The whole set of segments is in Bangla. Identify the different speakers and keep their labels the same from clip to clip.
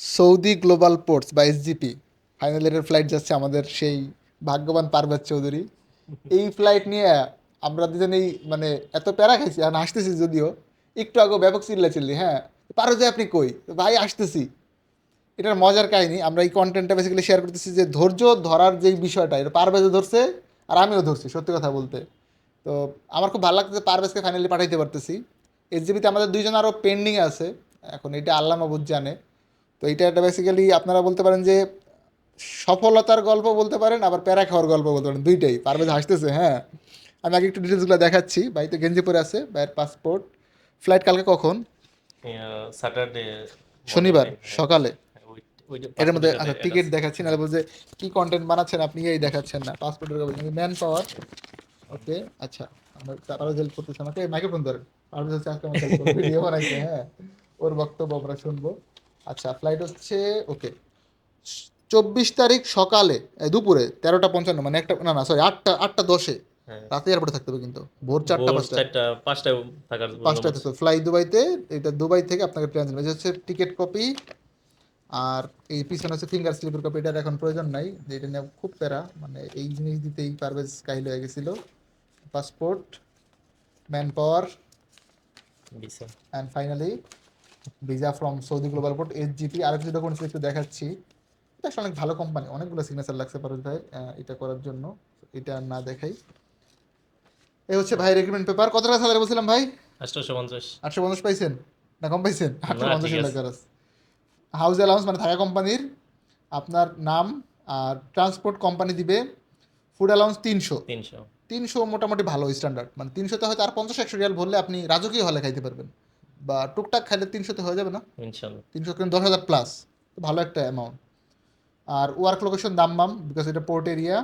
Speaker 1: সৌদি গ্লোবাল পোর্টস বা এসজিপি ফাইনাল ইয়ারের ফ্লাইট যাচ্ছে আমাদের সেই ভাগ্যবান পারভেজ চৌধুরী। এই ফ্লাইট নিয়ে আমরা দুজনেই মানে এত প্যারা খাইছি আর আসতেছি যদিও একটু আগে ব্যাপক চিল্লা চিল্লি হ্যাঁ। পারো যে আপনি কই? ভাই আসতেছি। এটার মজার কাহিনী আমরা এই কন্টেন্টটা বেসিক্যালি শেয়ার করতেছি যে ধৈর্য ধরার যেই বিষয়টা এটা পারভেজও ধরছে আর আমিও ধরছি সত্যি কথা বলতে। তো আমার খুব ভালো লাগতেছে পারভেজকে ফাইনালি পাঠাইতে পারতেছি। এসজিবিতে আমাদের দুইজন আরও পেন্ডিং আছে এখন এটা আল্লাহ মাবুদ জানে। তো এটা একটা বেসিক্যালি আপনারা বলতে পারেন যে সফলতার গল্প বলতে পারেন আবার প্যারা খাওয়ার গল্প বলতে পারেন দুইটাই। পারভেজ হাসতেছে হ্যাঁ। আমি আগে একটু ডিটেলসগুলো দেখাচ্ছি। বাড়িতে গেঞ্জি পরে আছে ভাইয়ের পাসপোর্ট ফ্লাইট কালকে কখন?
Speaker 2: স্যাটারডে
Speaker 1: শনিবার সকালে।
Speaker 2: হ্যাঁ,
Speaker 1: এর মধ্যে আচ্ছা টিকিট দেখাচ্ছি না বলছে কি কন্টেন্ট বানাচ্ছেন আপনি এই দেখাচ্ছেন না। পাসপোর্টের ম্যান পাওয়ার ওকে আচ্ছা আমরা তারপরে হেল্প করতেছি আমাকে। মাইক্রোফোন ধরেন। পারভেজ হচ্ছে আজকে আমার ভিডিও বানাইছে হ্যাঁ। ওর বক্তব্য আমরা শুনব। আচ্ছা ফ্লাইট হচ্ছে ওকে চব্বিশ তারিখ সকালে দুপুরে তেরোটা পঞ্চান্ন মানে একটা না না সরি আটটা আটটা দশে।
Speaker 2: হ্যাঁ।
Speaker 1: রাতে এয়ারপোর্টে থাকতে হবে কিন্তু। ভোর চারটা পাঁচটা
Speaker 2: পাঁচটায়। থাকার
Speaker 1: পাঁচটায় থাকতে ফ্লাই দুবাইতে এটা দুবাই থেকে আপনাকে প্ল্যান দেবে হচ্ছে টিকিট কপি আর এই পিছনে হচ্ছে ফিঙ্গার স্লিপের কপি এটার এখন প্রয়োজন নাই। যে এটা নিয়ে খুব প্যারা মানে এই জিনিস দিতেই পারভেজ কাহিল হয়ে গেছিল। Passport manpower and finally visa from Saudi global port H GP আর কিছু ডকুমেন্টস একটু দেখাচ্ছি। এটা আসলে অনেক ভালো কোম্পানি অনেকগুলো সিগনেচার লাগছে পারভেজ ভাই এটা করার জন্য এটা না দেখাই। এই হচ্ছে ভাই রেগ্রিমেন্ট পেপার কত টাকা স্যালারি বলছিলাম ভাই?
Speaker 2: পঞ্চাশ।
Speaker 1: আটশো পঞ্চাশ পাইছেন? না কম পাইছেন? আটশো পঞ্চাশ হাউস অ্যালাউন্স মানে থাকা কোম্পানির আপনার নাম আর ট্রান্সপোর্ট কোম্পানি দিবে ফুড অ্যালাউন্স তিনশো।
Speaker 2: তিনশো।
Speaker 1: তিনশো মোটামুটি ভালো স্ট্যান্ডার্ড মানে তিনশোতে হয়তো আর পঞ্চাশ একশো রিয়াল ভরলে আপনি রাজকীয় হলে খাইতে পারবেন। বা টুকটাক খাইলে তিনশোতে হয়ে যাবে না?
Speaker 2: ইনশাল্লাহ।
Speaker 1: তিনশো কিন্তু দশ হাজার প্লাস ভালো একটা অ্যামাউন্ট আর ওয়ার্ক লোকেশন দাম্মাম বিকজ এটা পোর্ট এরিয়া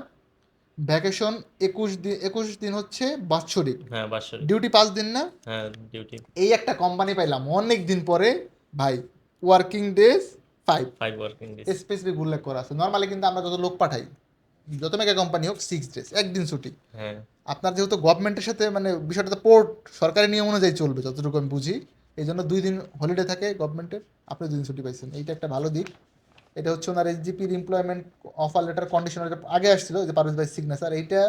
Speaker 1: ভ্যাকেশন একুশ দিন একুশ দিন হচ্ছে বাৎসরিক।
Speaker 2: হ্যাঁ
Speaker 1: ডিউটি পাঁচ দিন না?
Speaker 2: হ্যাঁ ডিউটি
Speaker 1: এই একটা কোম্পানি পাইলাম অনেক দিন পরে ভাই working days five
Speaker 2: five working days
Speaker 1: specific উল্লেখ করা আছে। নর্মালি কিন্তু আমরা যত লোক পাঠাই যত মেগা কোম্পানি হোক সিক্স ডেজ একদিন ছুটি।
Speaker 2: হ্যাঁ।
Speaker 1: আপনার যেহেতু গভর্নমেন্টের সাথে মানে বিষয়টা তো পোর্ট সরকারি নিয়ম অনুযায়ী চলবে যতটুকু আমি বুঝি। এই জন্য দুই দিন হলিডে থাকে গভর্নমেন্টের আপনি দুদিন ছুটি পাইছেন। এইটা একটা ভালো দিক। এটা হচ্ছে ওনার এসজিপির এমপ্লয়মেন্ট অফার লেটার কন্ডিশনার আগে আসছিল যে পারভেজ ভাই সিগনেচার এইটা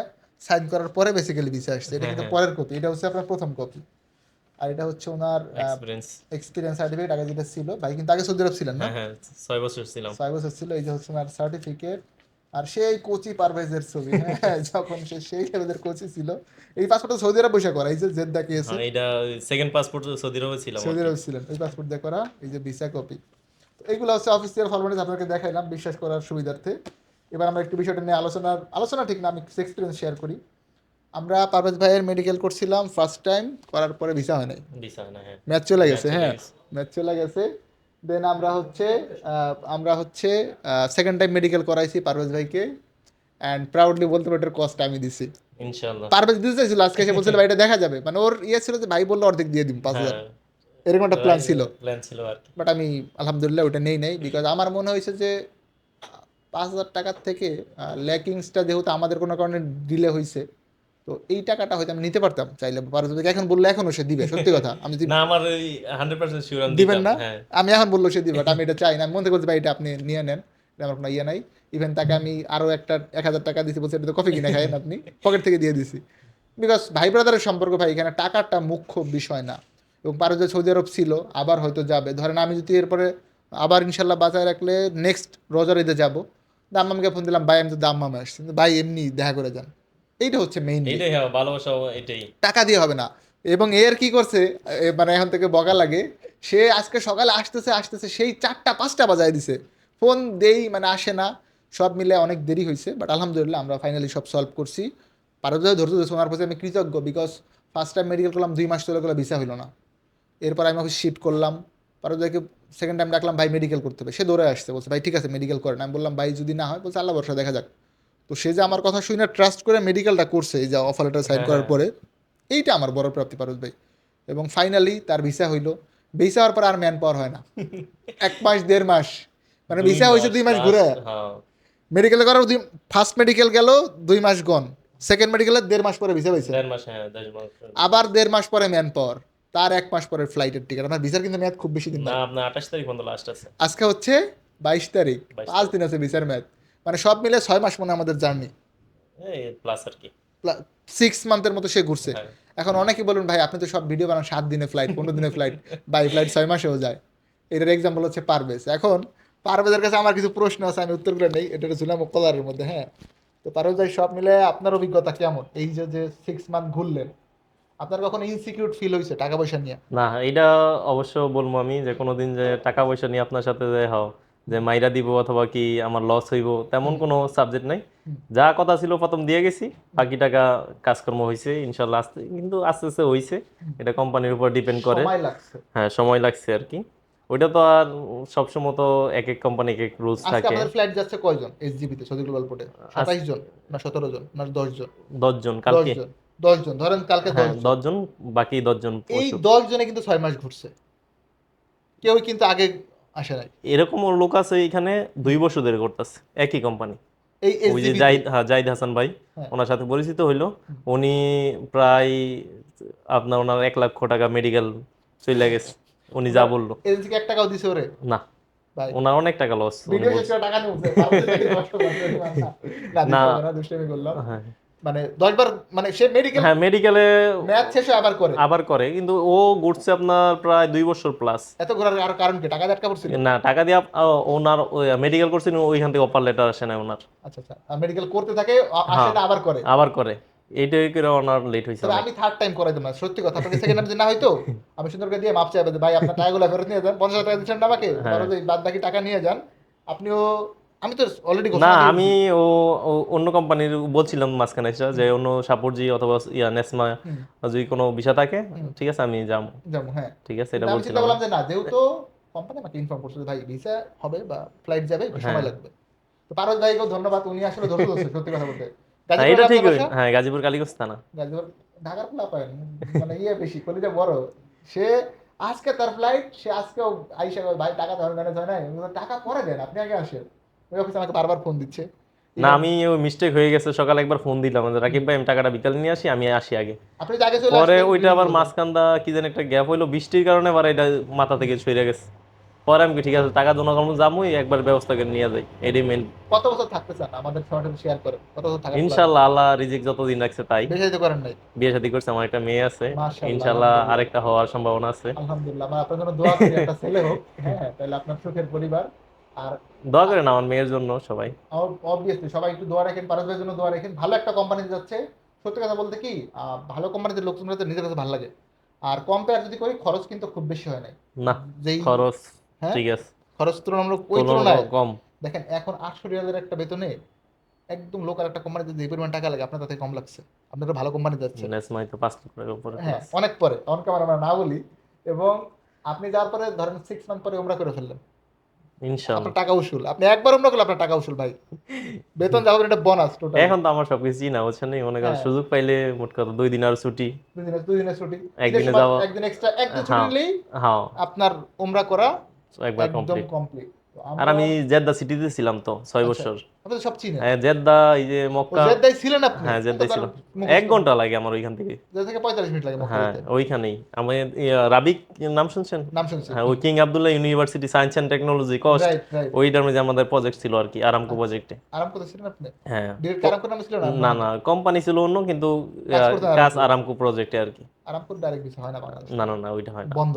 Speaker 1: সাইন করার পরে বেসিক্যালি ভিসা আসছে। এটা কিন্তু পরের কপি এটা হচ্ছে আপনার প্রথম কপি আর এটা হচ্ছে ওনার
Speaker 2: এক্সপিরিয়েন্স
Speaker 1: এক্সপিরিয়েন্স সার্টিফিকেট আগে যেটা ছিল। ভাই কিন্তু আগে সৌদি আরব ছিলেন না?
Speaker 2: হ্যাঁ হ্যাঁ ছয় বছর ছিলাম।
Speaker 1: ছয় বছর ছিল এই যে হচ্ছে ওনার সার্টিফিকেট আর সেই কোচি পারভেজের ছবি হ্যাঁ যখন সে সেই লেভেলের কোচি ছিল এই পাসপোর্টটা সৌদি আরব বসে করা এই যে জেদ দেখিয়েছে।
Speaker 2: হ্যাঁ এটা সেকেন্ড পাসপোর্ট সৌদি আরবে ছিলাম
Speaker 1: সৌদি আরব ছিলেন ওই পাসপোর্ট দিয়ে করা এই যে ভিসা কপি। তো এইগুলো হচ্ছে অফিসিয়াল ফরম্যালিটিস আপনাকে দেখাইলাম বিশ্বাস করার সুবিধার্থে। এবার আমরা একটু বিষয়টা নিয়ে আলোচনা আলোচনা ঠিক না আমি এক্সপিরিয়েন্স শেয়ার করি। আমরা পারভেজ ভাইয়ের মেডিকেল করছিলাম ফার্স্ট টাইম করার পরে ভিসা হয় নাই।
Speaker 2: ভিসা হয় না হ্যাঁ।
Speaker 1: ম্যাচ চলে গেছে হ্যাঁ। ম্যাচ চলে গেছে। দেন আমরা হচ্ছে আমরা হচ্ছে সেকেন্ড টাইম মেডিকেল করাইছি পারভেজ ভাইকে। অ্যান্ড প্রাউডলি বলতে পারি এটার কষ্ট আমি দিছি। পারভেজ দিতে চাইছিল আজকে এসে বলছিল ভাই এটা দেখা যাবে। মানে ওর ইয়ে ছিল যে ভাই বলল অর্ধেক দিয়ে দিন পাঁচ হাজার।
Speaker 2: হ্যাঁ।
Speaker 1: এরকম একটা প্ল্যান ছিল।
Speaker 2: প্ল্যান ছিল আর
Speaker 1: বাট আমি আলহামদুলিল্লাহ ওটা নেই নাই। বিকজ আমার মনে হয়েছে যে পাঁচ হাজার টাকার থেকে ল্যাকিংসটা যেহেতু আমাদের কোনো কারণে ডিলে হয়েছে তো এই টাকাটা হয়তো আমি নিতে পারতাম চাইলে পারভেজ এখন বললে এখনও সে দিবে সত্যি কথা। আমি
Speaker 2: না আমার হান্ড্রেড পার্সেন্ট শিওর
Speaker 1: দিবেন না?
Speaker 2: হ্যাঁ।
Speaker 1: আমি এখন বলল সে দিবে আমি এটা চাই না। আমি মনে করছি ভাই এটা আপনি নিয়ে নেন আমার কোনো ইয়ে নাই। ইভেন তাকে আমি আরও একটা এক হাজার টাকা দিছি বলছি এটা তো কফি কিনে খাইয়েন আপনি? পকেট থেকে দিয়ে দিছি। বিকজ ভাই ব্রাদারের সম্পর্ক ভাই এখানে টাকাটা মুখ্য বিষয় না। এবং পারো যে সৌদি আরব ছিল আবার হয়তো যাবে। ধরেন আমি যদি এরপরে আবার ইনশাল্লাহ বাঁচায় রাখলে নেক্সট রোজার ঈদে যাব। দাম্মামকে ফোন দিলাম ভাই আমি তো দাম্মামে আসছি। ভাই এমনি দেখা করে যান। এইটা হচ্ছে মেইন
Speaker 2: এইটাই হ্যাঁ ভালোবাসা এটাই।
Speaker 1: টাকা দিয়ে হবে না। এবং এর কি করছে মানে এখন থেকে বগা লাগে। সে আজকে সকালে আসতেছে আসতেছে সেই চারটা পাঁচটা বাজায় দিছে। ফোন দেই মানে আসে না। সব মিলে অনেক দেরি হয়েছে বাট আলহামদুলিল্লাহ আমরা ফাইনালি সব সলভ করছি। পারদয় ধরতে ধরছে ওনার প্রতি আমি কৃতজ্ঞ বিকজ ফার্স্ট টাইম মেডিকেল করলাম দুই মাস চলে গেলো ভিসা হইল না। এরপর আমি অফিস শিফট করলাম। পারো পারদয়কে সেকেন্ড টাইম ডাকলাম ভাই মেডিকেল করতে হবে। সে দৌড়ে আসছে বলছে ভাই ঠিক আছে মেডিকেল করেন। আমি বললাম ভাই যদি না হয় বলছে আল্লাহ বর্ষা দেখা যাক। তো সে যে আমার কথা শুনে ট্রাস্ট করে মেডিকেলটা করছে এই যে অফার লেটার সাইন করার পরে এইটা আমার বড় প্রাপ্তি পারস ভাই। এবং ফাইনালি তার ভিসা হইল। ভিসা হওয়ার পর আর ম্যান পাওয়ার হয় না। এক মাস দেড় মাস। মানে ভিসা হয়েছে দুই মাস ঘুরে।
Speaker 2: হ্যাঁ।
Speaker 1: মেডিকেল করার দুই ফার্স্ট মেডিকেল গেল দুই মাস গন সেকেন্ড মেডিকেলের দেড় মাস পরে ভিসা পাইছে
Speaker 2: হ্যাঁ
Speaker 1: আবার দেড় মাস পরে ম্যান পাওয়ার তার এক মাস পরে ফ্লাইটের টিকিট আপনার ভিসার কিন্তু মেয়াদ খুব বেশি দিন
Speaker 2: না আপনার আঠাশ তারিখ পর্যন্ত লাস্ট আছে।
Speaker 1: আজকে হচ্ছে বাইশ তারিখ।
Speaker 2: 22
Speaker 1: পাঁচ দিন আছে ভিসার মেয়াদ। মানে সব মিলে ছয় মাস মনে আমাদের জার্নি।
Speaker 2: প্লাস আর কি।
Speaker 1: সিক্স মান্থের মতো সে ঘুরছে।
Speaker 2: হ্যাঁ।
Speaker 1: এখন অনেকে বলুন ভাই আপনি তো সব ভিডিও বানান সাত দিনে ফ্লাইট পনেরো দিনে ফ্লাইট বাই ফ্লাইট ছয় মাসেও যায়। এটার এক্সাম্পল হচ্ছে পারভেজ। এখন পারভেজের কাছে আমার কিছু প্রশ্ন আছে আমি উত্তর করে নেই। এটা ঝুলাম কলারের মধ্যে হ্যাঁ। তো পারভেজ ভাই সব মিলে আপনার অভিজ্ঞতা কেমন? এই যে যে সিক্স মান্থ ঘুরলেন আপনার কখনো ইনসিকিউর ফিল হয়েছে টাকা পয়সা নিয়ে?
Speaker 2: না এটা অবশ্য বলব আমি যে কোনোদিন যে টাকা পয়সা নিয়ে আপনার সাথে যে হও যে মাইরা দিব অথবা কি আমার লস হইব তেমন কোনো সাবজেক্ট নাই। যা কথা ছিল প্রথম দিয়ে গেছি বাকি টাকা কাজকর্ম হয়েছে ইনশাল্লাহ আস্তে কিন্তু আস্তে আস্তে হয়েছে এটা কোম্পানির উপর ডিপেন্ড করে। হ্যাঁ সময় লাগছে আর কি। ওইটা তো আর সবসময় তো এক এক কোম্পানি এক এক রুলস
Speaker 1: আজকে
Speaker 2: থাকে।
Speaker 1: আমাদের ফ্লাইট যাচ্ছে কয়জন এসজিবিতে সৌদি গ্লোবাল পোর্টে সাতাইশ জন না সতেরো জন না দশ জন
Speaker 2: দশজন?
Speaker 1: দশ
Speaker 2: কালকে।
Speaker 1: জন দশ জন ধরেন কালকে
Speaker 2: হ্যাঁ
Speaker 1: দশ জন
Speaker 2: বাকি দশজন
Speaker 1: এই
Speaker 2: পরশু।
Speaker 1: দশ জনে কিন্তু ছয় মাস ঘুরছে। কেউ কিন্তু আগে আসে নাই
Speaker 2: এরকম লোক আছে এখানে দুই বছর ধরে করতেছে একই কোম্পানি
Speaker 1: এই
Speaker 2: ওই যে জাহিদ হ্যাঁ জাহিদ হাসান ভাই
Speaker 1: হ্যাঁ।
Speaker 2: ওনার সাথে পরিচিত হইল। উনি প্রায় আপনার ওনার এক লক্ষ টাকা মেডিকেল চলে গেছে। উনি যা বলল।
Speaker 1: এজেন্সিকে এক টাকাও দিছে ওরে?
Speaker 2: না। ওনার অনেক টাকা লস
Speaker 1: না মানে দশ বার মানে সে মেডিকেল
Speaker 2: হ্যাঁ মেডিকেলে
Speaker 1: ম্যাচ শেষে আবার করে।
Speaker 2: আবার করে কিন্তু ও ঘুরছে আপনার প্রায় দুই বছর প্লাস
Speaker 1: এত ঘোরার আর কারণ কি? টাকা দিয়ে আটকা পড়ছিল?
Speaker 2: না টাকা দিয়ে ওনার মেডিকেল করছেন ওইখান থেকে অপার লেটার আসে না ওনার।
Speaker 1: আচ্ছা আচ্ছা। মেডিকেল করতে থাকে আসে
Speaker 2: হ্যাঁ।
Speaker 1: না আবার করে।
Speaker 2: আবার করে। এইটাই করে ওনার লেট হয়েছে
Speaker 1: আমি থার্ড টাইম করাই না সত্যি কথা। আপনাকে সেকেন্ড টাইম না হয়তো আমি সুন্দর করে দিয়ে মাপ চাইবে ভাই আপনার টাকাগুলো ফেরত নিয়ে যান পঞ্চাশ টাকা দিচ্ছেন আমাকে
Speaker 2: হ্যাঁ।
Speaker 1: বাদ বাকি টাকা নিয়ে যান। আপনিও আমি তো অলরেডি
Speaker 2: না আমি ও অন্য কোম্পানির বলছিলাম মাঝখানে যে অন্য সাপোর্টজি অথবা ইয়া নেসমা যদি কোনো বিষয় থাকে ঠিক আছে আমি যাব
Speaker 1: যাব হ্যাঁ
Speaker 2: ঠিক আছে এটা বলছিলাম
Speaker 1: করলাম যে না যেহেতু কোম্পানি আমাকে ইনফর্ম করছে ভাই ভিসা হবে বা ফ্লাইট যাবে সময়
Speaker 2: হ্যাঁ।
Speaker 1: লাগবে তো পারস ভাইকেও ধন্যবাদ উনি আসলে ধরছে সত্যি কথা বলতে
Speaker 2: হ্যাঁ, এটা ঠিক? হ্যাঁ গাজীপুর কালীগঞ্জ থানা
Speaker 1: গাজীপুর ঢাকার পায় মানে ইয়ে বেশি কলিজা বড় সে আজকে তার ফ্লাইট সে আজকেও আইসা ভাই টাকা ধরেন হয় না টাকা পরে দেন আপনি আগে আসেন ওই অফিসে আমাকে বারবার ফোন দিচ্ছে।
Speaker 2: না আমি ওই মিস্টেক হয়ে গেছে সকালে একবার ফোন দিলাম। যে রাকিব ভাই আমি টাকাটা বিকালে নিয়ে আসি আমি আসি আগে।
Speaker 1: আপনি আগে চলে
Speaker 2: পরে ওইটা আবার। মাঝখানটা কি যেন একটা গ্যাপ হইল বৃষ্টির কারণে আবার এটা মাথা থেকে ছড়ে গেছে। পরে আমি ঠিক আছে টাকা একবার ব্যবস্থা করে নিয়ে যাই। এটাই মেন
Speaker 1: কত বছর থাকতে চান? আমাদের সঙ্গে শেয়ার করেন কত বছর থাকতে
Speaker 2: ইনশাল্লাহ আল্লাহ রিজিক যতদিন রাখছে তাই।
Speaker 1: বেশি যেতে করেন নাই?
Speaker 2: বিয়ে শাদী করছে আমার একটা মেয়ে আছে।
Speaker 1: আলহামদুলিল্লাহ।
Speaker 2: আরেকটা হওয়ার সম্ভাবনা আছে।
Speaker 1: আলহামদুলিল্লাহ আমরা আপনার জন্য দোয়া করি একটা ছেলে হোক। হ্যাঁ তাহলে আপনার সুখের পরিবার। আর
Speaker 2: দোয়া করেন আমার মেয়ের জন্য সবাই।
Speaker 1: অবভিয়াসলি সবাই একটু দোয়া রাখেন জন্য দোয়া রাখেন। ভালো একটা কোম্পানিতে যাচ্ছে। সত্যি কথা বলতে কি ভালো কোম্পানিতে লোকজন নিজের কাছে ভালো লাগে। আর কম্পেয়ার যদি করি খরচ কিন্তু খুব বেশি হয় নাই।
Speaker 2: না
Speaker 1: যেই
Speaker 2: খরচ
Speaker 1: হ্যাঁ?
Speaker 2: ঠিক আছে।
Speaker 1: খরচ তুলনামূলক ওই তুলনায়
Speaker 2: কম।
Speaker 1: দেখেন এখন আটশো রিয়ালের একটা বেতনে একদম লোকাল একটা কোম্পানিতে যে পরিমাণ টাকা লাগে আপনার তাতে কম লাগছে। আপনারা ভালো কোম্পানি যাচ্ছে হ্যাঁ অনেক পরে। অন ক্যামেরা আমরা না বলি। এবং আপনি যাওয়ার পরে ধরেন সিক্স মান্থ পরে ওমরা করে ফেললেন।
Speaker 2: ইনশাল্লাহ।
Speaker 1: আপনার টাকা উসুল। আপনি একবার ওমরা করলে আপনার টাকা উসুল ভাই। বেতন যাবেন এটা বোনাস টোটাল
Speaker 2: এখন তো আমার সবকিছু চিনা বুঝছেন মনে করেন
Speaker 1: হ্যাঁ।
Speaker 2: সুযোগ পাইলে মোট কথা দুই দিন আর ছুটি।
Speaker 1: দুই দিনের দুই দিনের ছুটি।
Speaker 2: একদিনে যাওয়া।
Speaker 1: একদিন এক্সট্রা একদিন ছুটি
Speaker 2: হ্যাঁ।
Speaker 1: নিলেই
Speaker 2: হ্যাঁ।
Speaker 1: আপনার ওমরা করা
Speaker 2: একবার কমপ্লিট
Speaker 1: কমপ্লিট
Speaker 2: আর আমি জেদ্দা সিটিতে ছিলাম তো ছয়
Speaker 1: আচ্ছা।
Speaker 2: বছর।
Speaker 1: আপনি সব চিনেন
Speaker 2: হ্যাঁ জেদ্দা এই যে মক্কা।
Speaker 1: জেদ্দায় ছিলেন আপনি?
Speaker 2: হ্যাঁ জেদ্দায় ছিলাম। এক ঘণ্টা লাগে আমার ওইখান থেকে।
Speaker 1: জেদ্দা থেকে পঁয়তাল্লিশ মিনিট লাগে মক্কা
Speaker 2: হ্যাঁ ওইখানেই। আমি রাবিক নাম শুনছেন?
Speaker 1: নাম শুনছি।
Speaker 2: হ্যাঁ ওই king Abdullah university science and technology cost মধ্যে আমাদের প্রজেক্ট ছিল আর কি আরামকো প্রজেক্টে
Speaker 1: আরাম ছিলেন আপনি?
Speaker 2: হ্যাঁ।
Speaker 1: ডিরেক্ট আরাম নাম ছিল না?
Speaker 2: না না কোম্পানি ছিল অন্য কিন্তু
Speaker 1: কাজ আরামকো।
Speaker 2: প্রজেক্টে আর কি।
Speaker 1: ডাইরেক্ট হয় না বাংলাদেশে।
Speaker 2: না না না ওইটা হয় না।
Speaker 1: বন্ধ।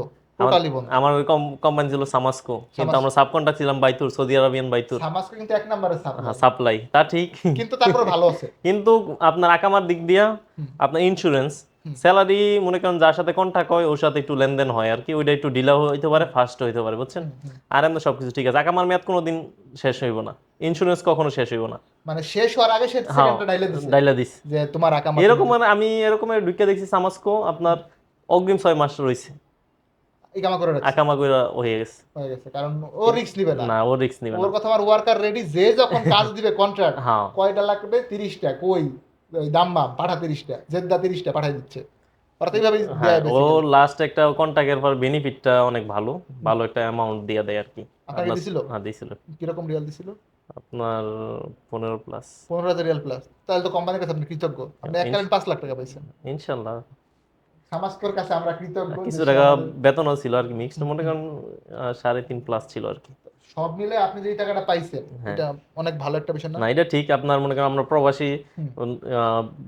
Speaker 2: আমার ওই কোম্পানি ছিল সামাসকো। কিন্তু আমরা সাবকন্ট্রাক্ট ছিলাম বাইতুর সৌদি আরবিয়ান বাইতুর।
Speaker 1: সামাজকে কিন্তু এক নম্বরে সাপ।
Speaker 2: হ্যাঁ সাপ্লাই তা ঠিক।
Speaker 1: কিন্তু তারপরে ভালো আছে।
Speaker 2: কিন্তু আপনার আকামার দিক দিয়া আপনার ইন্স্যুরেন্স স্যালারি মনে করেন যার সাথে কন্ট্যাক্ট হয় ওর সাথে একটু লেনদেন হয় আর কি। ওইটা একটু ডিলে হইতে পারে ফাস্ট হইতে পারে বুঝছেন? আর এমনি সবকিছু ঠিক আছে। আকামার মেয়াদ কোনোদিন শেষ হইব না। ইন্স্যুরেন্স কখনো শেষ হইব না।
Speaker 1: মানে শেষ হওয়ার আগে সে
Speaker 2: হ্যাঁ
Speaker 1: ডাইলে
Speaker 2: দিস
Speaker 1: যে তোমার আকাম
Speaker 2: এরকম মানে আমি এরকমের ঢুকে দেখছি সামাসকো আপনার অগ্রিম ছয় মাস রয়েছে।
Speaker 1: ইকামা করে রাখছে
Speaker 2: আকামা কইরা হয়ে গেছে।
Speaker 1: হয়ে গেছে কারণ ও রিস্ক নিবে না।
Speaker 2: না ও রিস্ক নিবে
Speaker 1: ওর কথা আমার ওয়ার্কার রেডি যে যখন কাজ দিবে কন্ট্রাক্ট
Speaker 2: হ্যাঁ।
Speaker 1: কয়টা লাগবে? তিরিশটা। কই? দাম্মা পাঠা তিরিশটা জেদ্দা তিরিশটা পাঠাই দিচ্ছে। ওরা তো এইভাবেই
Speaker 2: হ্যাঁ
Speaker 1: দেয়
Speaker 2: ও লাস্ট একটা কন্ট্যাক্টের পর বেনিফিটটা অনেক ভালো ভালো একটা অ্যামাউন্ট দিয়ে দেয় আর কি
Speaker 1: আপনাকে দিছিল?
Speaker 2: হ্যাঁ
Speaker 1: রিয়াল দিছিল?
Speaker 2: আপনার পনেরো প্লাস
Speaker 1: পনেরো হাজার রিয়াল প্লাস তাহলে তো কোম্পানির কাছে আপনি কৃতজ্ঞ। আপনি পাঁচ লাখ টাকা পাইছেন।
Speaker 2: ইনশাল্লাহ।
Speaker 1: সামাস্কর কাছে আমরা কৃতজ্ঞ
Speaker 2: কিছু টাকা বেতনও ছিল আর কি মিক্সড মনে সাড়ে তিন প্লাস ছিল আর কি
Speaker 1: সব মিলে আপনি যে টাকাটা পাইছেন
Speaker 2: হ্যাঁ।
Speaker 1: এটা অনেক ভালো একটা বিষয় না
Speaker 2: এটা ঠিক আপনার মনে করেন আমরা প্রবাসী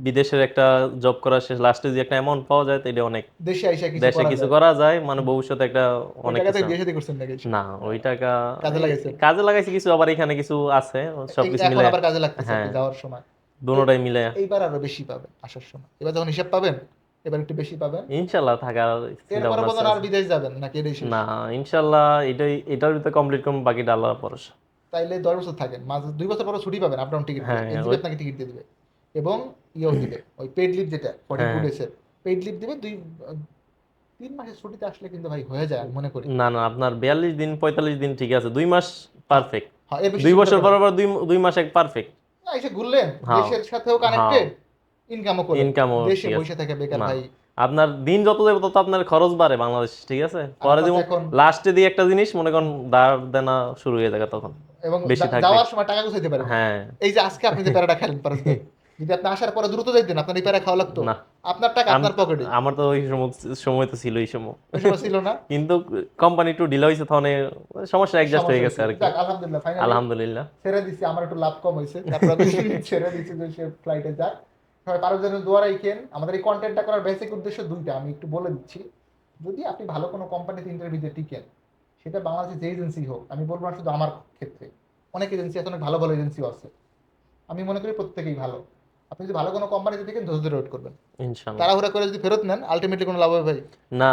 Speaker 2: বিদেশের একটা জব করার শেষ লাস্টে যে একটা অ্যামাউন্ট পাওয়া যায় এটা অনেক
Speaker 1: দেশে আইসা কিছু
Speaker 2: দেশে
Speaker 1: করা
Speaker 2: কিছু
Speaker 1: যায়।
Speaker 2: করা যায় মানে ভবিষ্যতে একটা অনেক কিছু
Speaker 1: করছেন নাকি
Speaker 2: না ওই টাকা
Speaker 1: কাজে লাগাইছেন?
Speaker 2: কাজে লাগাইছি কিছু আবার এখানে কিছু আছে সবকিছু
Speaker 1: এখন
Speaker 2: মিলে
Speaker 1: আবার কাজে লাগতেছে
Speaker 2: হ্যাঁ।
Speaker 1: যাওয়ার সময়
Speaker 2: দুটোটাই মিলে
Speaker 1: এইবার আরও বেশি পাবেন আসার সময় এবার যখন হিসাব পাবেন এবার একটু বেশি পাবেন।
Speaker 2: ইনশাল্লাহ থাকার চিন্তা
Speaker 1: এরপরে বোধহয় আর বিদেশ যাবেন নাকি এটাই শেষ?
Speaker 2: না ইনশাল্লাহ এটাই এটার ভিতরে কমপ্লিট করুন বাকিটা আল্লাহর ভরসা।
Speaker 1: তাইলে দশ বছর থাকেন মাঝে দুই বছর পরে ছুটি পাবেন আপডাউন টিকিট
Speaker 2: হ্যাঁ,
Speaker 1: এনজিপি আপনাকে টিকিট দিয়ে দিবে। এবং ইয়েও দিবে ওই পেড লিভ যেটা ফর্টি টু। পেড লিভ দিবে দুই তিন মাসের ছুটিতে আসলে কিন্তু ভাই হয়ে যায় মনে করি।
Speaker 2: না না আপনার বিয়াল্লিশ দিন পঁয়তাল্লিশ দিন ঠিক আছে দুই মাস পারফেক্ট
Speaker 1: হ্যাঁ,
Speaker 2: দুই বছর পর দুই দুই মাস এক পারফেক্ট
Speaker 1: এসে ঘুরলেন
Speaker 2: হ্যাঁ।
Speaker 1: দেশের সাথেও কানেক্টেড ইনকামও করে।
Speaker 2: ইনকামও
Speaker 1: দেশে বসে থাকে বেকার ভাই।
Speaker 2: আপনার দিন যত যাবে তত আপনার খরচ বাড়ে বাংলাদেশ ঠিক আছে? পরে যেমন লাস্টে দিয়ে একটা জিনিস মনে করেন দাঁড় দেনা শুরু হয়ে যাবে তখন।
Speaker 1: এবং
Speaker 2: বেশি থাকবে।
Speaker 1: যাওয়ার সময় টাকা গুছাইতে পারেন
Speaker 2: হ্যাঁ।
Speaker 1: এই যে আজকে আপনি যে প্যারাটা খেলেন যদি আপনি আসার পরে দ্রুত যাইতেন আপনার এই প্যারা খাওয়া লাগতো।
Speaker 2: না।
Speaker 1: আপনার টাকা আপনার পকেটে
Speaker 2: আমার তো ওই সময় তো ছিল এই সময়।
Speaker 1: ছিল না?
Speaker 2: কিন্তু কোম্পানি একটু ডিলে হয়েছে তখন সমস্যা অ্যাডজাস্ট হয়ে গেছে আর কি
Speaker 1: আলহামদুলিল্লাহ
Speaker 2: আলহামদুলিল্লাহ।
Speaker 1: ছেড়ে দিছি আমার একটু লাভ কম হয়েছে। তারপর ছেড়ে দিছি যে সে ফ্লাইটে যাক। পারো যেন দোয়া রাখেন আমাদের এই কন্টেন্টটা করার বেসিক উদ্দেশ্য দুইটা আমি একটু বলে দিচ্ছি। যদি আপনি ভালো কোনো কোম্পানিতে ইন্টারভিউতে টিকেন সেটা বাংলাদেশের যে এজেন্সি হোক আমি বলব না শুধু আমার ক্ষেত্রে অনেক এজেন্সি আছে অনেক ভালো ভালো এজেন্সিও আছে। আমি মনে করি প্রত্যেকেই ভালো। আপনি যদি ভালো কোনো কোম্পানিতে টিকেন ধৈর্য ধরে ওয়েট করবেন।
Speaker 2: ইনশাল্লাহ।
Speaker 1: তাড়াহুড়া করে যদি ফেরত নেন আলটিমেটলি কোনো লাভ হবে ভাই?
Speaker 2: না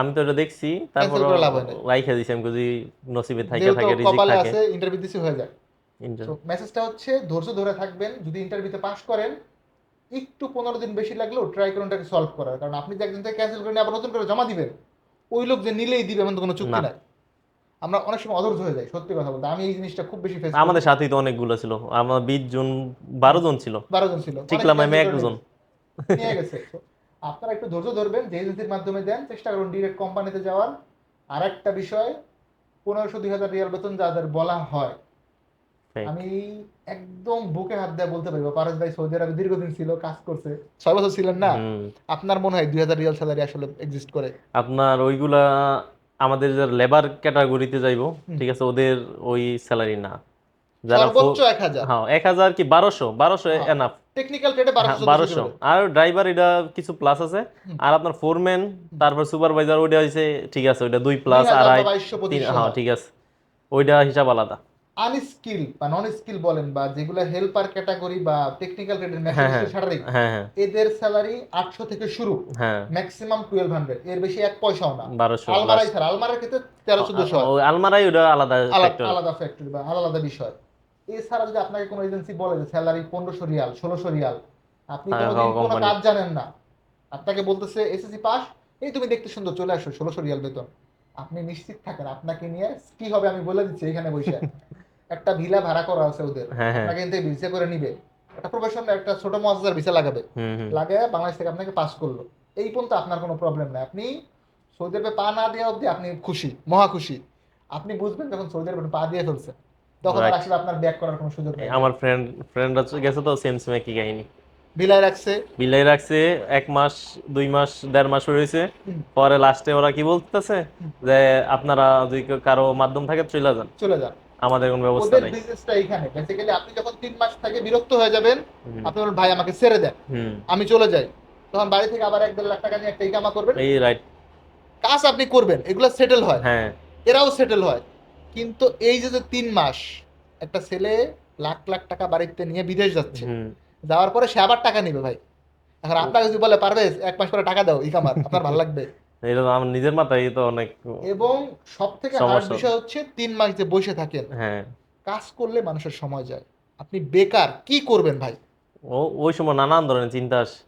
Speaker 2: আমি তো এটা দেখছি তারপর
Speaker 1: লাভ হয়।
Speaker 2: রাইখা দিছি আমি যদি নসিবে থাকে থাকে রিজিক থাকে।
Speaker 1: আছে ইন্টারভিউ দিছি হয়ে যায় মেসেজটা হচ্ছে ধৈর্য ধরে থাকবেন যদি ইন্টারভিউতে পাশ করেন একটু পনেরো দিন বেশি লাগলেও ট্রাই করুন এটাকে সলভ করার। কারণ আপনি যে একজন থেকে ক্যান্সেল করে নিয়ে আবার নতুন করে জমা দিবেন ওই লোক যে নিলেই দিবে এমন তো কোনো চুক্তি নাই। আমরা অনেক সময় অধৈর্য হয়ে যাই সত্যি কথা বলতে। আমি এই জিনিসটা খুব বেশি ফেস
Speaker 2: আমাদের সাথেই তো অনেকগুলো ছিল। আমার বিশ জন বারো জন ছিল।
Speaker 1: বারো জন ছিল। অনেক
Speaker 2: আমি একজন
Speaker 1: নিয়ে- গেছে। আপনারা একটু ধৈর্য ধরবেন যে এজেন্সির মাধ্যমে দেন চেষ্টা করুন ডিরেক্ট কোম্পানিতে যাওয়ার। আর একটা বিষয় পনেরোশো দুই হাজার রিয়াল বেতন যাদের বলা হয়. আমি একদম বুকে হাত দিয়ে বলতে পারব পারস ভাই সৌদি আরবে দীর্ঘদিন ছিল কাজ করছে। ছয় বছর ছিলেন না? আপনার মনে হয় দুই হাজার রিয়াল স্যালারি আসলে এক্সিস্ট করে?
Speaker 2: আপনার ওইগুলা আমাদের যারা লেবার ক্যাটাগরিতে যাইবো ঠিক আছে ওদের ওই স্যালারি না। যারা
Speaker 1: সর্বোচ্চ এক হাজার।
Speaker 2: হ্যাঁ এক হাজার কি বারোশো? বারোশো এনাফ
Speaker 1: টেকনিক্যাল ট্রেডে বারোশো
Speaker 2: বারোশো। আর ড্রাইভার এটা কিছু প্লাস আছে। আর আপনার ফোরম্যান তারপর সুপারভাইজার ওইটা হচ্ছে ঠিক আছে ওইটা দুই প্লাস আড়াই হ্যাঁ ঠিক আছে। ওইটা হিসাব আলাদা।
Speaker 1: আনস্কিল বা নন স্কিল বলেন বা যেগুলো হেল্পার ক্যাটাগরি বা টেকনিক্যাল। মেকানিক্যাল
Speaker 2: হ্যাঁ হ্যাঁ
Speaker 1: এদের স্যালারি আটশো থেকে শুরু
Speaker 2: হ্যাঁ।
Speaker 1: ম্যাক্সিমাম টুয়েলভ হান্ড্রেড এর বেশি এক পয়সাও না। আলমারাই ছাড়া আলমারের ক্ষেত্রে তেরো চোদ্দশো
Speaker 2: ওই আলমারাই ওটা আলাদা factor।
Speaker 1: আলাদা ফ্যাক্টরি বা আলাদা বিষয়। এছাড়া যদি আপনাকে কোনো এজেন্সি বলে যে স্যালারি পনেরোশো রিয়াল ষোলোশো রিয়াল আপনি
Speaker 2: হ্যাঁ,
Speaker 1: কোনোদিন
Speaker 2: হ্যাঁ,
Speaker 1: কোনো। কাজ জানেন না। আপনাকে বলতেছে এসএসসি পাস? এই তুমি দেখতে সুন্দর চলে আসো ষোলোশো রিয়াল বেতন। আপনি নিশ্চিত থাকেন আপনাকে নিয়ে কি হবে আমি বলে দিচ্ছি এখানে বসে। একটা ভিলা ভাড়া করা আছে ওদের।
Speaker 2: হ্যাঁ হ্যাঁ।
Speaker 1: থেকে ভিসা করে নিবে। একটা প্রফেশনাল একটা ছোট মজাদার ভিসা লাগাবে। লাগায় বাংলাদেশ থেকে আপনাকে পাস করল। এই পর্যন্ত আপনার কোনো প্রবলেম নাই। আপনি সৌদি আরবে পা না দেওয়া অবধি আপনি খুশি মহা খুশি। আপনি বুঝবেন যখন সৌদি আরবে পা দিয়ে ফেলছে তখন আসলে আপনার ব্যাক করার কোনো সুযোগ নেই।
Speaker 2: আমার ফ্রেন্ড ফ্রেন্ডরা গেছে তো সেম সেম একই কাহিনী।
Speaker 1: বিলাই রাখছে।
Speaker 2: বিলাই রাখছে এক মাস দুই মাস দেড় মাস হয়েছে পরে লাস্টে ওরা কি বলতেছে? যে আপনারা যদি কারও মাধ্যম থাকে চলে যান।
Speaker 1: চলে যান।
Speaker 2: আমাদের কোনো ব্যবস্থা নেই।
Speaker 1: বিজনেসটা এইখানে বেসিক্যালি আপনি যখন তিন মাস থেকে বিরক্ত হয়ে যাবেন আপনি বলবেন ভাই আমাকে ছেড়ে দেন। আমি চলে যাই। তখন বাড়ি থেকে আবার এক দেড় লাখ টাকা নিয়ে একটা ইকামা করবেন।
Speaker 2: এই রাইট
Speaker 1: কাজ আপনি করবেন এগুলো সেটেল হয়।
Speaker 2: হ্যাঁ।
Speaker 1: এরাও সেটেল হয়। কিন্তু এই যে যে তিন মাস একটা ছেলে লাখ লাখ টাকা বাড়িতে নিয়ে বিদেশ যাচ্ছে যাওয়ার পরে সে আবার টাকা নিবে ভাই। এখন আপনাকে যদি বলে পারবে এক মাস পরে টাকা দাও ইকামার আপনার ভালো লাগবে।
Speaker 2: এটা আমার নিজের মাথায় তো অনেক
Speaker 1: এবং সব থেকে হার্ড বিষয় হচ্ছে তিন মাস যে বসে থাকেন
Speaker 2: হ্যাঁ।
Speaker 1: কাজ করলে মানুষের সময় যায়। আপনি বেকার কি করবেন ভাই?
Speaker 2: ও ওই সময় নানান ধরনের চিন্তা আসে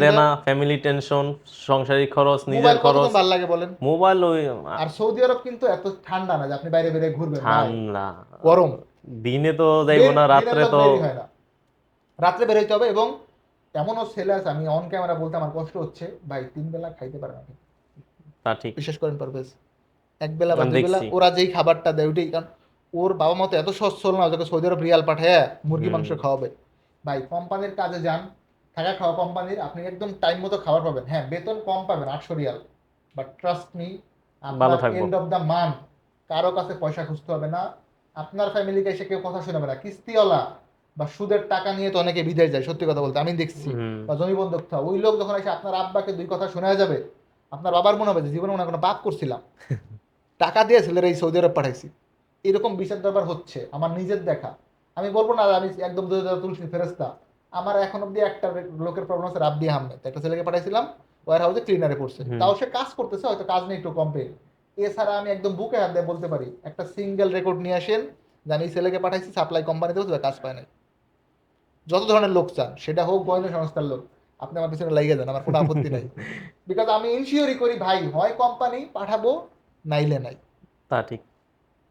Speaker 2: দেনা ফ্যামিলি টেনশন সংসারিক খরচ নিজের
Speaker 1: মোবাইল
Speaker 2: খরচ।
Speaker 1: ভালো লাগে বলেন?
Speaker 2: মোবাইল ওই
Speaker 1: আর সৌদি আরব কিন্তু এত ঠান্ডা না যে আপনি বাইরে বেরিয়ে ঘুরবেন।
Speaker 2: ঠান্ডা।
Speaker 1: গরম।
Speaker 2: দিনে তো যাইবো না রাত্রে
Speaker 1: তো। রাত্রে বের হইতে হবে এবং এমনও আছে আমি অন ক্যামেরা বলতে আমার কষ্ট হচ্ছে ভাই তিন বেলা খাইতে পারে না
Speaker 2: তা ঠিক।
Speaker 1: বিশ্বাস করেন পারভেজ এক বেলা বা দুই বেলা ওরা যেই খাবারটা দেয় ওইটাই কারণ ওর বাবা মা তো এত সচ্ছল না ওদেরকে সৌদি আরব রিয়াল পাঠায় মুরগি মাংস খাওয়াবে। ভাই কোম্পানির কাজে যান থাকা খাওয়া কোম্পানির আপনি একদম টাইম মতো খাবার পাবেন। হ্যাঁ বেতন কম পাবেন আটশো রিয়াল। বাট ট্রাস্ট মি আপনার এন্ড অফ দ্য মান্থ কারও কাছে পয়সা খুঁজতে হবে না। আপনার ফ্যামিলিকে এসে কেউ কথা শোনাবে না। কিস্তিওয়ালা বা সুদের টাকা নিয়ে তো অনেকে বিদেশ যায় সত্যি কথা বলতে আমি দেখছি। বা জমি বন্ধক ওই লোক যখন এসে আপনার আব্বাকে দুই কথা শোনা যাবে আপনার বাবার মনে হবে যে জীবনে মনে কোনো পাপ করছিলাম। টাকা দিয়ে ছেলেরা এই সৌদি আরব পাঠাইছি। এরকম বিচার দরবার হচ্ছে আমার নিজের দেখা। আমি বলব না আমি একদম তুলসী ফেরেস্তা আমার এখন অব্দি একটা লোকের প্রবলেম আছে রাব্বি আহমেদ। একটা ছেলেকে পাঠাইছিলাম ওয়ার হাউসে ক্লিনারে পড়ছে। তাও সে কাজ করতেছে হয়তো কাজ নেই একটু কম পেয়ে। এছাড়া আমি একদম বুকে হাত দিয়ে বলতে পারি একটা সিঙ্গেল রেকর্ড নিয়ে আসেন যে আমি ছেলেকে পাঠাইছি সাপ্লাই কোম্পানিতে কাজ পায় নাই। যত ধরনের লোক চান সেটা হোক গোয়েন্দা সংস্থার লোক আপনি আমার পিছনে লাগিয়ে যান আমার কোনো আপত্তি নাই। বিকজ আমি ইনশিওরই করি ভাই হয় কোম্পানি পাঠাবো নাইলে নাই।
Speaker 2: তা ঠিক।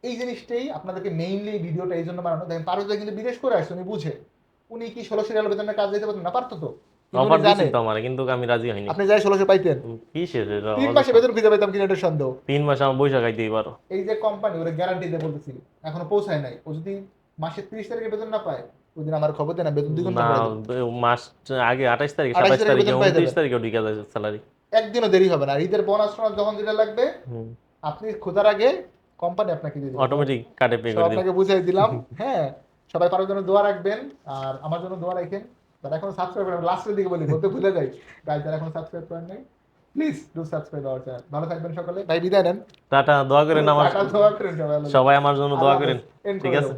Speaker 1: এই জিনিসটাই আপনাদেরকে মেইনলি ভিডিওটা এই জন্য বানানো। দেখেন ভাই কিন্তু বিদেশ করে আসছে উনি বুঝে। উনি কি ষোলোশো রিয়াল বেতনের কাজ দিতে পারতেন? না পারতো তো।
Speaker 2: অফার
Speaker 1: উনি
Speaker 2: তো আমার কিন্তু আমি রাজি হইনি।
Speaker 1: আপনি যাই ষোলোশো পাইতেন।
Speaker 2: কি শেষ
Speaker 1: তিন মাসে বেতন খুঁজে পাইতাম কিনা এটা সন্দেহ।
Speaker 2: তিন মাসে আমার বৈশাখ খাইতেই পারো
Speaker 1: এই যে কোম্পানি ওরা গ্যারান্টি দিয়ে বলতেছি এখনও পৌঁছায় নাই। ও যদি মাসে ত্রিশ তারিখে বেতন না পায় আমার খবর বেতন করে দেব।
Speaker 2: মাস আগে আঠাশ তারিখ
Speaker 1: 28
Speaker 2: সাতাশ
Speaker 1: তারিখে
Speaker 2: তারিখে। ঢুকে যায় স্যালারি
Speaker 1: একদিনও দেরি হবে না ঈদের বোনাস যখন যেটা লাগবে আপনি আগে কোম্পানি আপনাকে দিয়ে দিবে।
Speaker 2: অটোমেটিক কাটে পে করে দিবে
Speaker 1: আপনাকে দিলাম হ্যাঁ সবাই জন্য দোয়া রাখবেন আর আমার জন্য দোয়া রাখেন। যারা এখনও সাবস্ক্রাইব করেন লাস্টের দিকে বলি বলতে ভুলে যাই। গাইজ যারা এখনও সাবস্ক্রাইব করেন নাই please do subscribe our channel ভালো থাকবেন সকলে। ভাই বিদায় নেন।
Speaker 2: টাটা দোয়া করেন আমার।
Speaker 1: টাটা দোয়া করেন সবাই।
Speaker 2: আমার জন্য দোয়া করেন। ঠিক আছে।